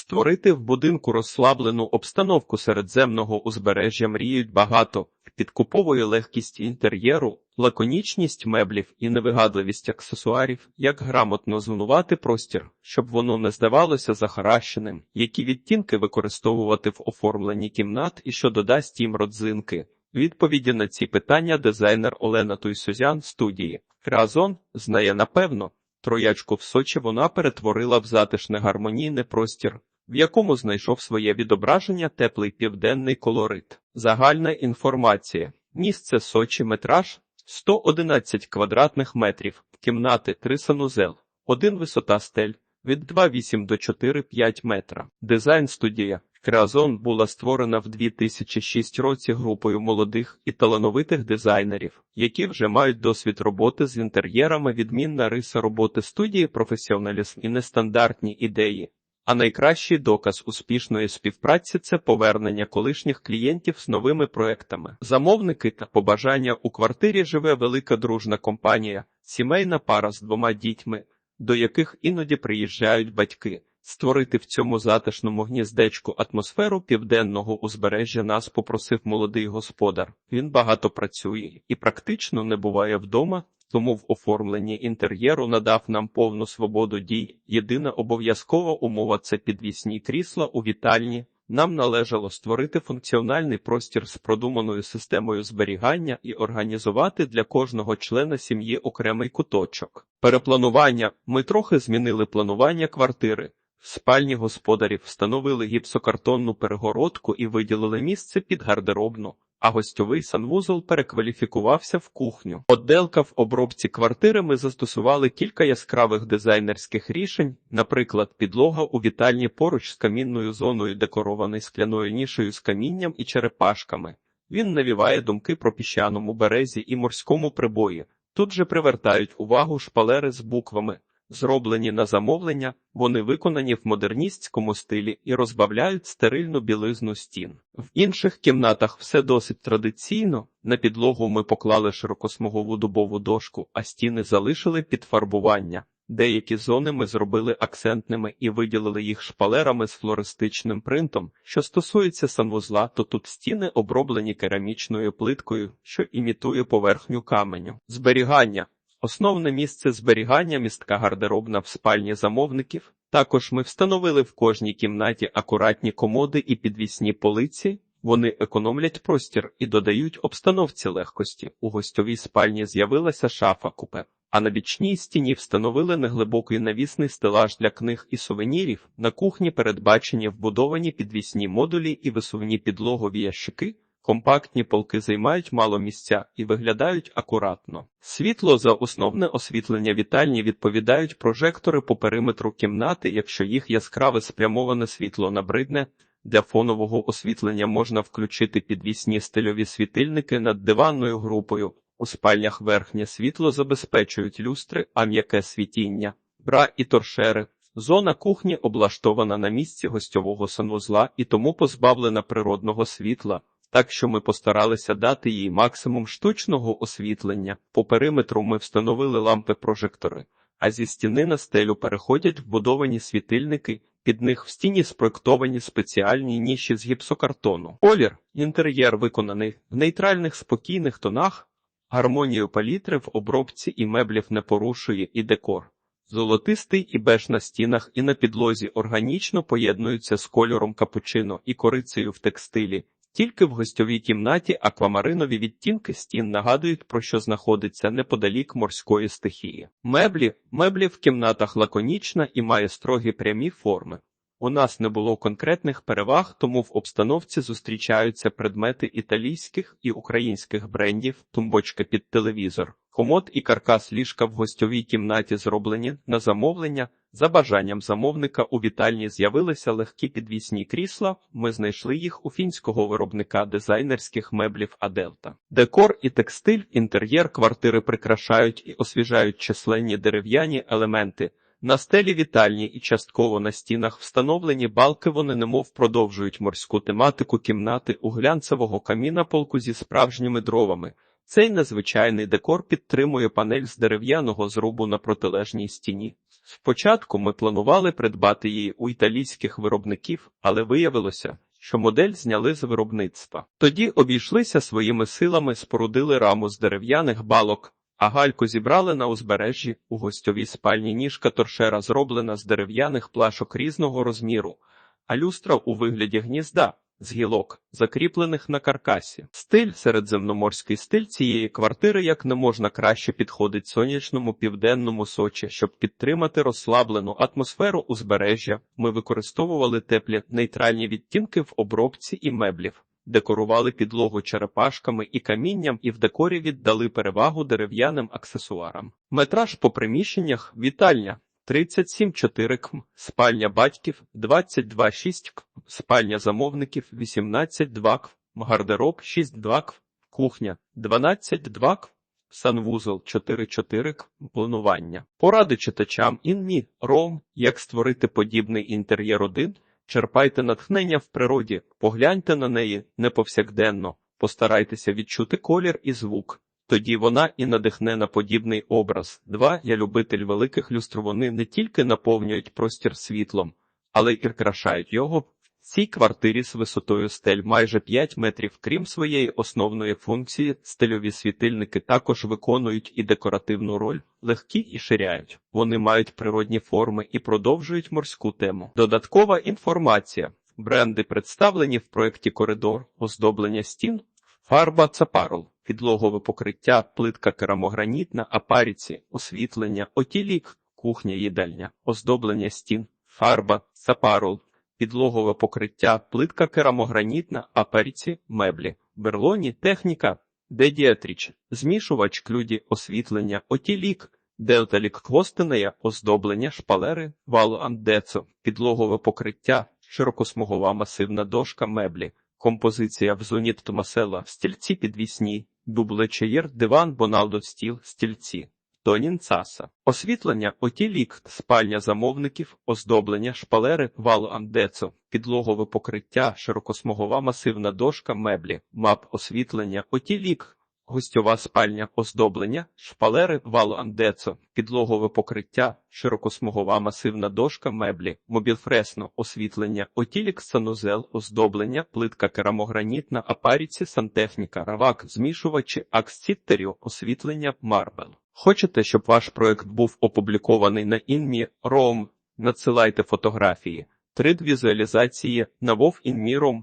Створити в будинку розслаблену обстановку середземного узбережжя мріють багато, підкуповує легкість інтер'єру, лаконічність меблів і невигадливість аксесуарів, як грамотно зонувати простір, щоб воно не здавалося захаращеним, які відтінки використовувати в оформленні кімнат і що додасть їм родзинки. Відповіді на ці питання дизайнер Олена Туйсузян студії Креазон знає напевно. Троячку в Сочі вона перетворила в затишний гармонійний простір, в якому знайшов своє відображення теплий південний колорит. Загальна інформація. Місце Сочі метраж 111 квадратних метрів, кімнати 3 санузел, 1 висота стель від 2,8 до 4,5 метра. Дизайн студія. Креазон була створена в 2006 році групою молодих і талановитих дизайнерів, які вже мають досвід роботи з інтер'єрами, відмінна риса роботи студії, професіоналізм і нестандартні ідеї. А найкращий доказ успішної співпраці це повернення колишніх клієнтів з новими проектами. Замовники та побажання у квартирі живе велика дружна компанія, сімейна пара з двома дітьми, до яких іноді приїжджають батьки. Створити в цьому затишному гніздечку атмосферу південного узбережжя нас попросив молодий господар. Він багато працює і практично не буває вдома, тому в оформленні інтер'єру надав нам повну свободу дій. Єдина обов'язкова умова це підвісні крісла у вітальні. Нам належало створити функціональний простір з продуманою системою зберігання і організувати для кожного члена сім'ї окремий куточок. Перепланування ми трохи змінили планування квартири. Спальні господарів встановили гіпсокартонну перегородку і виділили місце під гардеробну, а гостьовий санвузол перекваліфікувався в кухню. Отделка в обробці квартири ми застосували кілька яскравих дизайнерських рішень, наприклад, підлога у вітальні поруч з камінною зоною декорований скляною нішею з камінням і черепашками. Він навіває думки про піщаному березі і морському прибої. Тут же привертають увагу шпалери з буквами. Зроблені на замовлення, вони виконані в модерністському стилі і розбавляють стерильну білизну стін. В інших кімнатах все досить традиційно. На підлогу ми поклали широкосмугову дубову дошку, а стіни залишили під фарбування. Деякі зони ми зробили акцентними і виділили їх шпалерами з флористичним принтом. Що стосується санвузла, то тут стіни оброблені керамічною плиткою, що імітує поверхню каменю. Зберігання Основне місце зберігання містка гардеробна в спальні замовників. Також ми встановили в кожній кімнаті акуратні комоди і підвісні полиці. Вони економлять простір і додають обстановці легкості. У гостьовій спальні з'явилася шафа купе, а на бічній стіні встановили неглибокий навісний стелаж для книг і сувенірів. На кухні передбачені вбудовані підвісні модулі і висувні підлогові ящики. Компактні полки займають мало місця і виглядають акуратно. Світло за основне освітлення вітальні відповідають прожектори по периметру кімнати, якщо їх яскраве спрямоване світло набридне. Для фонового освітлення можна включити підвісні стильові світильники над диванною групою. У спальнях верхнє світло забезпечують люстри, а м'яке світіння, бра і торшери. Зона кухні облаштована на місці гостьового санвузла і тому позбавлена природного світла так що ми постаралися дати їй максимум штучного освітлення. По периметру ми встановили лампи-прожектори, а зі стіни на стелю переходять вбудовані світильники. Під них в стіні спроектовані спеціальні ніші з гіпсокартону. Колір, інтер'єр виконаний в нейтральних спокійних тонах, гармонію палітри в обробці і меблів не порушує і декор. Золотистий і беж на стінах і на підлозі органічно поєднуються з кольором капучино і корицею в текстилі, тільки в гостьовій кімнаті аквамаринові відтінки стін нагадують, про що знаходиться неподалік морської стихії. Меблі меблі в кімнатах лаконічна і має строгі прямі форми. У нас не було конкретних переваг, тому в обстановці зустрічаються предмети італійських і українських брендів, тумбочка під телевізор, комод і каркас ліжка в гостьовій кімнаті зроблені на замовлення. За бажанням замовника у вітальні з'явилися легкі підвісні крісла. Ми знайшли їх у фінського виробника дизайнерських меблів Аделта. Декор і текстиль, інтер'єр квартири прикрашають і освіжають численні дерев'яні елементи. На стелі вітальні і частково на стінах встановлені балки. Вони немов продовжують морську тематику кімнати у глянцевого каміна полку зі справжніми дровами. Цей незвичайний декор підтримує панель з дерев'яного зрубу на протилежній стіні. Спочатку ми планували придбати її у італійських виробників, але виявилося, що модель зняли з виробництва. Тоді обійшлися своїми силами, спорудили раму з дерев'яних балок, а гальку зібрали на узбережжі у гостьовій спальні ніжка торшера зроблена з дерев'яних плашок різного розміру, а люстра у вигляді гнізда з гілок, закріплених на каркасі. Стиль середземноморський стиль цієї квартири як не можна краще підходить сонячному південному Сочі, щоб підтримати розслаблену атмосферу узбережжя. Ми використовували теплі нейтральні відтінки в обробці і меблів. Декорували підлогу черепашками і камінням і в декорі віддали перевагу дерев'яним аксесуарам. Метраж по приміщеннях вітальня 37,4 км, спальня батьків 22,6 км, спальня замовників 18,2 км, гардероб 6,2 км, кухня 12,2 км, санвузол 4,4 км, планування. Поради читачам інмі, ром, як створити подібний інтер'єр один, черпайте натхнення в природі, погляньте на неї не повсякденно, постарайтеся відчути колір і звук. Тоді вона і надихне на подібний образ. Два я любитель великих люстр. Вони не тільки наповнюють простір світлом, але й прикрашають його. В цій квартирі з висотою стель майже 5 метрів. Крім своєї основної функції, стильові світильники також виконують і декоративну роль, легкі і ширяють. Вони мають природні форми і продовжують морську тему. Додаткова інформація. Бренди представлені в проєкті Коридор, оздоблення стін, фарба Цапарол. Підлогове покриття, плитка керамогранітна, апаріці, освітлення, отілік, кухня, їдальня, оздоблення стін, фарба, сапарол, підлогове покриття, плитка керамогранітна, апаріці, меблі, берлоні, техніка, дедіатріч, змішувач клюді, освітлення, отілік, делталік хвостинея, оздоблення, шпалери, валуандецо, підлогове покриття, широкосмугова масивна дошка, меблі, композиція в зоні Томасела, стільці підвісні, дубле чаєр, диван, боналдо, стіл, стільці. Тонін Цаса. Освітлення, отілік, спальня замовників, оздоблення, шпалери, вал андецо, підлогове покриття, широкосмугова масивна дошка, меблі, мап освітлення, отілік, гостьова спальня, оздоблення, шпалери, вал андецо, підлогове покриття, широкосмугова масивна дошка, меблі, мобілфресно, освітлення, отілік, санузел, оздоблення, плитка керамогранітна, апаріці, сантехніка, равак, змішувачі, аксціттеріо, освітлення, марбел. Хочете, щоб ваш проект був опублікований на Інмі Ром? Надсилайте фотографії, 3D візуалізації на WoW InMi.rom.